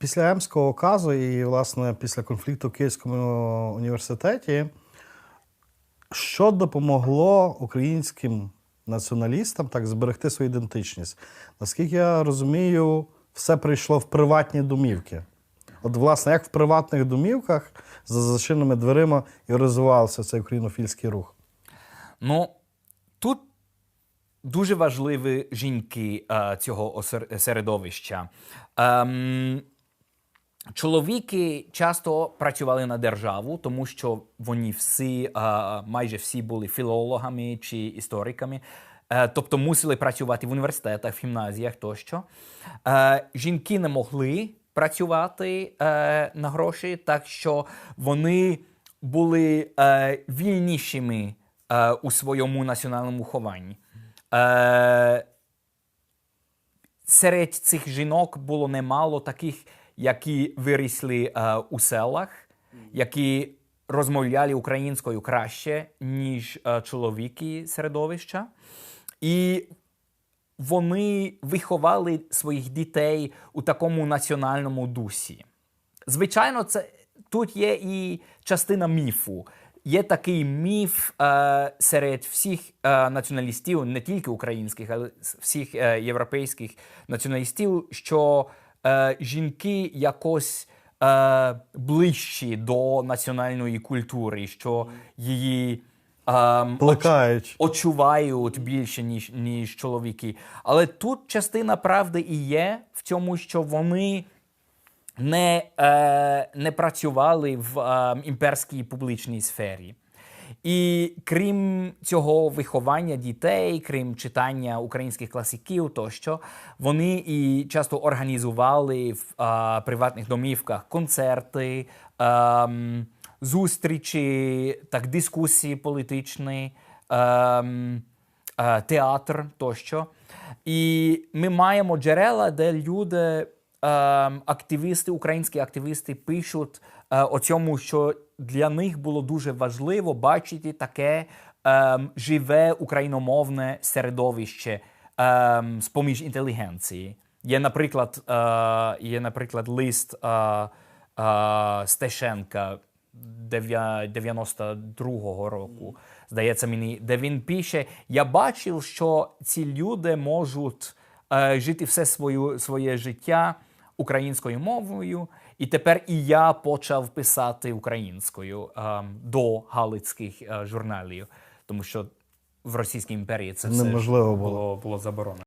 після Емського указу і, власне, після конфлікту в Київському університеті, що допомогло українським націоналістам так зберегти свою ідентичність? Наскільки я розумію, все прийшло в приватні домівки. От, власне, як в приватних домівках за зачиненими дверима і розвивався цей українофільський рух. Ну, тут дуже важливі жінки е, цього середовища. Ем, чоловіки часто працювали на державу, тому що вони всі, е, майже всі були філологами чи істориками. Е, Тобто мусили працювати в університетах, в гімназіях тощо. Е, жінки не могли працювати на гроші, так що вони були вільнішими у своєму національному хованні. Серед цих жінок було немало таких, які виросли е, у селах, які розмовляли українською краще, ніж е, чоловіки середовища. І вони виховали своїх дітей у такому національному дусі. Звичайно, це тут є і частина міфу. Є такий міф е, серед всіх е, націоналістів, не тільки українських, але всіх е, європейських націоналістів, що е, жінки якось е, ближчі до національної культури, що її ем, Плекають. очувають більше, ніж, ніж чоловіки. Але тут частина правди і є в цьому, що вони не, е, не працювали в е, імперській публічній сфері. І крім цього виховання дітей, крім читання українських класиків тощо, вони і часто організували в е, приватних домівках концерти, ем, зустрічі, так, дискусії політичні, ем, е, театр тощо. І ми маємо джерела, де люди, ем, активісти, українські активісти пишуть е, о цьому, що для них було дуже важливо бачити таке ем, живе україномовне середовище ем, з-поміж інтелігенції. Є, наприклад, е, є, наприклад, лист е, е, Стешенка дев'я- 92-го року, здається мені, де він пише: Я бачив, що ці люди можуть е, жити все свою, своє життя українською мовою, і тепер і я почав писати українською е, до галицьких е, журналів, тому що в Російській імперії це все Неможливо було. було, було заборонено.